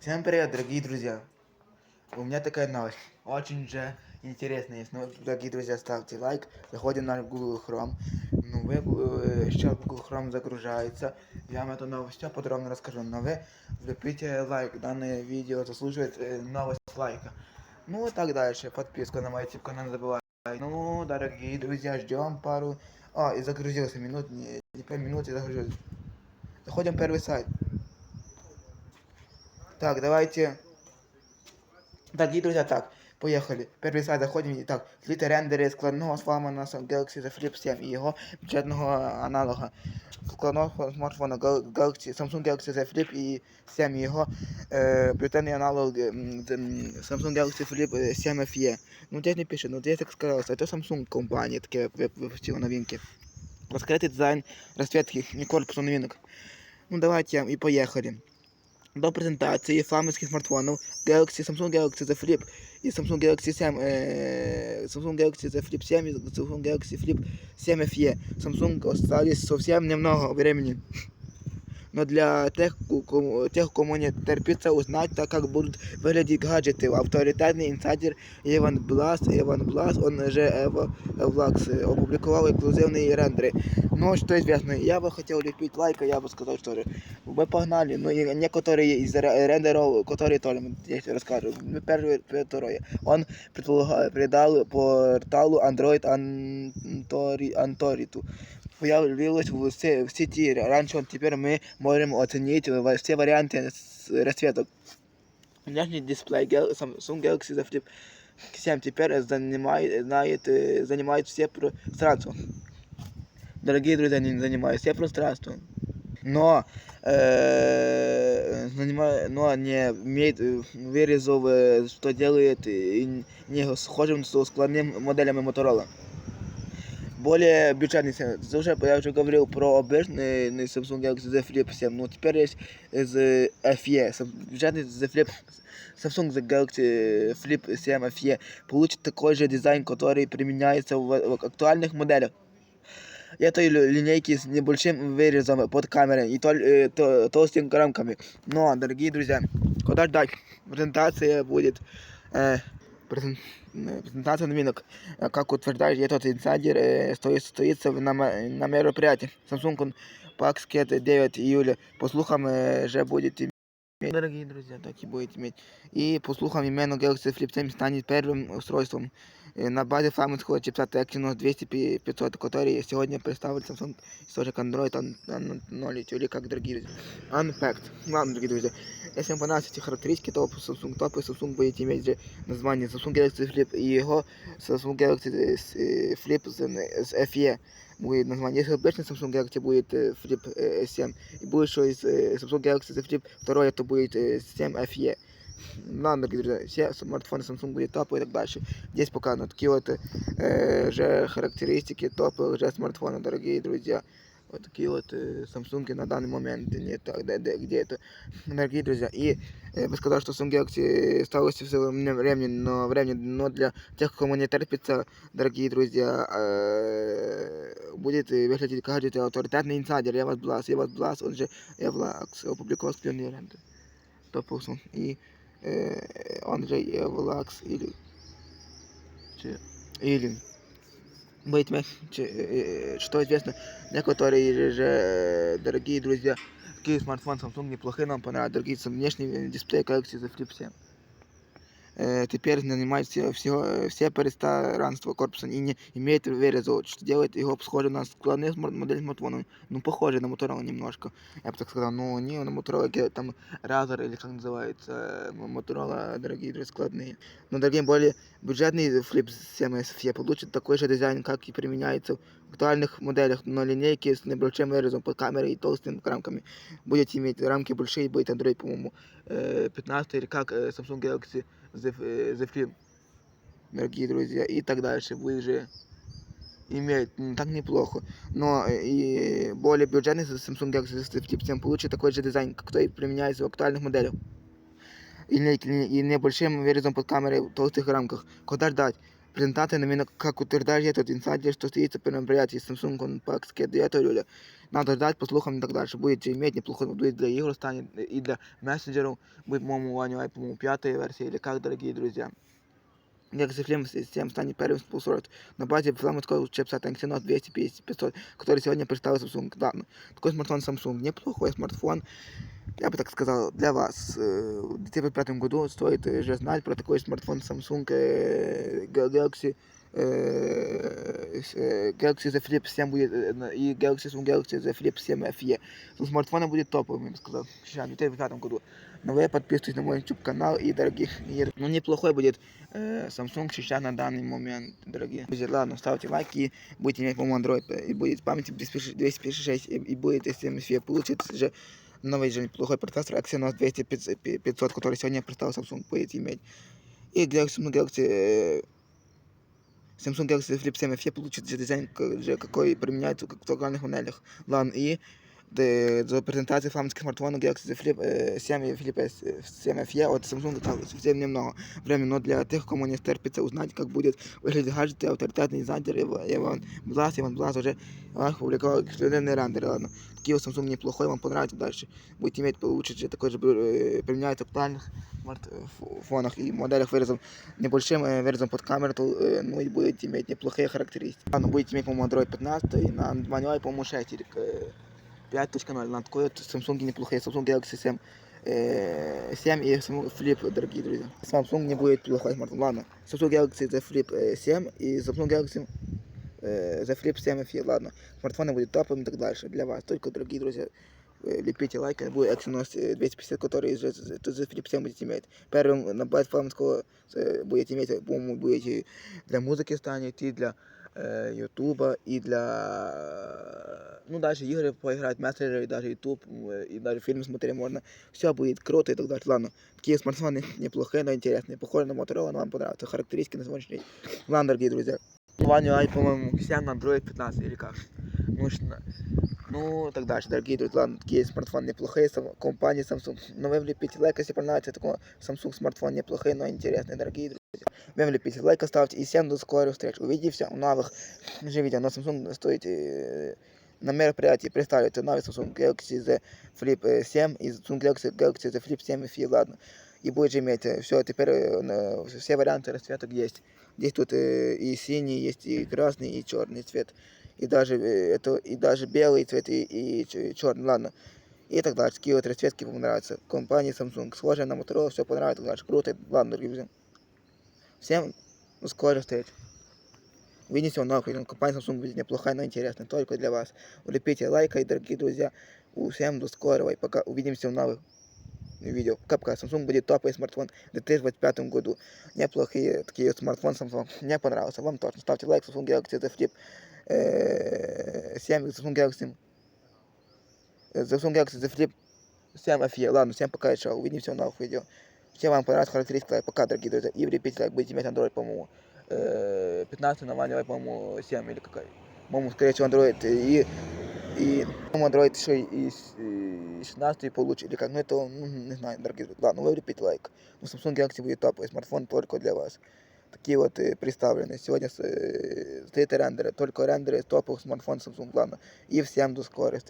Всем привет, дорогие друзья! У меня такая новость, очень же интересная есть. Ну, дорогие друзья, ставьте лайк, заходим на Google Chrome. Ну, вы, э, Google Chrome загружается, я вам эту новость все подробно расскажу. Но вы влепите лайк, данное видео заслуживает э, новость лайка. Ну, и так дальше, подписку на мой YouTube канал не забывайте. Ну, дорогие друзья, ждем пару... А, и загрузился минут, не, не 5 минут и загрузился. Заходим в первый сайт. Так, давайте. Дорогие друзья, так, поехали. Первый сайт заходим і так. Сліти рендери складного флагмана Galaxy Z Flip 7 і його бюджетного аналога. Складного смартфона Gal- Galaxy, Samsung Galaxy Z Flip і 7 і його е, бюджетний аналог м, з, м, Samsung Galaxy Flip е, 7 FE. Ну здесь не пише, ну здесь так сказалось, это Samsung компания таке вип- випустила новинки. Раскрытый дизайн расцветки и корпуса новинок. Ну давайте и поехали. До презентації флагманських смартфонів Galaxy, Samsung Galaxy Z Flip і Samsung Galaxy 7, е, Samsung Galaxy Z Flip 7 и Samsung Galaxy Flip 7 FE. Samsung остались совсем немного времени Но для тех, ку- кому, тех, кому не терпится узнать, так как будут выглядеть гаджеты, авторитетный инсайдер Иван Блас, Иван Блас, он же Эва Влакс, э, опубликовал эксклюзивные рендеры. Ну, что известно, я бы хотел лепить лайка, я бы сказал, что же, мы погнали, ну, и некоторые из ре- рендеров, которые тоже, я тебе расскажу, Ну, первое, второе, он предполага- придал порталу Android Antori, Antoritu, появилось в, се- в сети раньше, теперь мы можем оценить во- все варианты с- расцветок. Внешний дисплей Gal- Samsung Galaxy Z Flip 7 теперь занимает, знает, э, занимает все пространство. Дорогие друзья, не занимает все пространство. Но, э, занима- но не имеет э, вырезов, э, что делает э, не схожим с складными моделями Motorola. Более бюджетный, се- уже, я уже говорил про обычный на Samsung Galaxy Z Flip 7, но теперь есть из FE, сам- бюджетный Z Flip, Samsung Galaxy Flip 7 FE получит такой же дизайн, который применяется в, в актуальных моделях этой лю- линейки с небольшим вырезом под камерой и толь- э, то- толстыми рамками. Но, дорогие друзья, куда ждать? Презентация будет. э, презен- э, презентация новинок. Э, Как утверждает этот инсайдер, э, стоит, стоится на, ме- на мероприятии. Samsung он Paxket 9 июля. По слухам, э, же будет иметь. Дорогие друзья, так и будет иметь. И по слухам, именно Galaxy Flip 7 станет первым устройством э, на базе флагманского чипсета Exynos 200-500, который сегодня представит Samsung источник Android An- An- 0 или как другие друзья. Unpacked. Ладно, дорогие друзья, если вам понравятся эти характеристики, то Samsung топ и Samsung будет иметь же название Samsung Galaxy Flip и его Samsung Galaxy э, Flip с, с FE будет название. Если обычный Samsung Galaxy будет э, Flip э, 7, и будет еще из э, Samsung Galaxy Z Flip 2, это будет э, 7 FE. Ладно, дорогие друзья, все смартфоны Samsung будет топ и так дальше. Здесь показаны такие вот э, же характеристики топовых же смартфонов, дорогие друзья. Вот такие вот э, Samsung на данный момент, не так, да, да, где это, дорогие друзья. И я бы сказал, что Samsung Galaxy осталось все времени, но времени, но для тех, кому не терпится, дорогие друзья, э, будет э, выглядеть гаджет авторитетный инсайдер, я вас Блас, я вас Блас, он же Евлакс, опубликовал скринные ренды. Топился. И э, он же Евлакс или... Чи- Или... Быть мя- чи- э, что известно, некоторые же, э, дорогие друзья, такие смартфон Samsung неплохие нам понравились, дорогие сам- внешний дисплей Galaxy Z Flip 7. Э, теперь занимает все, все, все пространство корпуса и не имеет вырезов, что делает его похоже на складные смар- модели смартфона. Ну, похоже на Motorola немножко. Я бы так сказал, ну, не на Motorola, где там Razer или как называется, э, Motorola, дорогие друзья, складные. Но, дорогие, более бюджетный Flip 7 SFE получит такой же дизайн, как и применяется в актуальных моделях, но линейки с небольшим вырезом под камерой и толстыми рамками. Будете иметь рамки большие, будет Android, по-моему, э, 15 или как э, Samsung Galaxy Z, э, Z Flip. Дорогие друзья, и так дальше. Будет же иметь м, так неплохо. Но э, и более бюджетный Samsung Galaxy Z Flip 7 получит такой же дизайн, который применяется в актуальных моделях. И, не, и небольшим вырезом под камерой в толстых рамках. Куда ждать? Презентация новинок, как утверждает этот инсайдер, что стоится при мероприятии Samsung Unpacked к 9 июля. Надо ждать, по слухам и так дальше. Будете иметь неплохой будет для игр, станет и для мессенджеров. Будет, по-моему, One UI, по-моему, пятая версия или как, дорогие друзья. Galaxy Flame 7 станет первым спонсором на базе флагманского чипсета Exynos 250-500, который сегодня представил Samsung. Да, ну, такой смартфон Samsung неплохой смартфон. Я бы так сказал, для вас. Э, В 2005 году стоит э, же знать про такой смартфон Samsung э, Galaxy Galaxy Z Flip 7 будет и Galaxy Samsung Galaxy Z Flip 7 FE. Смартфоны будет топовым, я бы сказал, в 2005 году. Но вы подписывайтесь на мой YouTube канал и дорогих, ну неплохой будет э, Samsung сейчас на данный момент, дорогие. Ладно, ставьте лайки, будете иметь, по-моему, Android, и будет памяти 256, и, и будет, если MFE получится же новый же неплохой процессор Exynos 200 500, который сегодня представил Samsung, будет иметь. И Galaxy, Samsung Galaxy, э, Samsung Galaxy Flip 7 FE получит же дизайн, к- же, какой применяется в актуальных моделях. Ладно, и де- до презентации флагманских смартфонов Galaxy Z Flip э, 7 и Flip S, э, 7 FE от Samsung осталось совсем немного времени, но для тех, кому не терпится узнать, как будет выглядеть гаджеты, авторитетный дизайнер Ива- Иван Блас, Иван Блас уже а, публиковал эксклюзивные рендеры, ладно. Такие вот Samsung неплохой, вам понравится дальше. Будете иметь, получить же такой же э, применяется в актуальных смартфонах и моделях вырезан небольшим э, вырезом под камеру, то, э, ну и будете иметь неплохие характеристики. Ладно, будете иметь, по-моему, Android 15 и на manual, по-моему, 6 или э, 5.0. На такой вот Samsung неплохие, Samsung Galaxy 7 э, 7 и Samsung Flip, дорогие друзья. Samsung не будет плохой смартфон. Ладно, Samsung Galaxy Z Flip э, 7 и Samsung Galaxy э, Z Flip 7 FE. Ладно, смартфоны будут топовыми и так дальше для вас. Только, дорогие друзья, э, лепите лайки, будет Exynos э, 250, который Z Z Flip 7 будете иметь. Первым на платформского э, будете иметь, по-моему, будете для музыки станет, и для э, Ютуба, и для, ну, даже игры поиграть, мессенджеры, и даже Ютуб, э, и даже фильм смотреть можно. Все будет круто и так далее. Ладно, такие смартфоны неплохие, но интересные. Похожи на Motorola, но вам понравятся. Характеристики на сегодняшний день. Ладно, дорогие друзья. One UI, по-моему, 7 на Android 15 или как. Ну, ш- на- ну, и так дальше, дорогие друзья. Ладно, такие смартфоны неплохие, сам- компании Samsung. Но вы влепите лайк, если понравится такой Samsung смартфон неплохой, но интересный, дорогие друзья. Вы влепите лайк, оставьте и всем до скорых встреч. Увидимся в новых же видео. На Samsung стоит э, на мероприятии представляется новый Samsung Galaxy Z Flip э, 7 и Samsung Galaxy, Galaxy Z Flip 7 FE, ладно. И будет же иметь все, теперь э, на- все варианты расцветок есть. Здесь тут э, и синий есть, и красный, и черный цвет. И даже э, это, и даже белый цвет, и, и черный, ладно. И так дальше. Такие вот расцветки вам нравятся. Компания Samsung. Схожая на Motorola, все понравится, дальше. Круто. Ладно, друзья. Всем до скорых встреч. Увидимся в новых видео. Компания Samsung будет неплохая, но интересная. Только для вас. Улепите лайка, и, дорогие друзья. Всем до скорого. И пока увидимся в новых видео. Пока-пока. Samsung будет топовый смартфон в 2025 году. Неплохие такие вот смартфон Samsung. Мне понравился. Вам тоже. Ставьте лайк. Samsung Galaxy Z Flip э, 7. Samsung Galaxy э, Samsung Galaxy Z Flip 7 FE. Ладно, всем пока еще. Увидимся в новых видео. Всем вам понравилась характеристика. Пока, дорогие друзья. И влепите лайк. Будете иметь Android, по-моему, э, 15 на One UI, по-моему, 7 или какая. По-моему, скорее всего, Android. И, и по-моему, Android еще и, с- и 16 получит. Или как. Ну, это, ну, не знаю, дорогие друзья. Ладно, вы влепите лайк. Ну, Samsung Galaxy будет топовый смартфон только для вас. Такие вот э, представлены. Сегодня с, э, стоит рендеры. Только рендеры топовых смартфонов Samsung. Ладно. И всем до скорых встреч.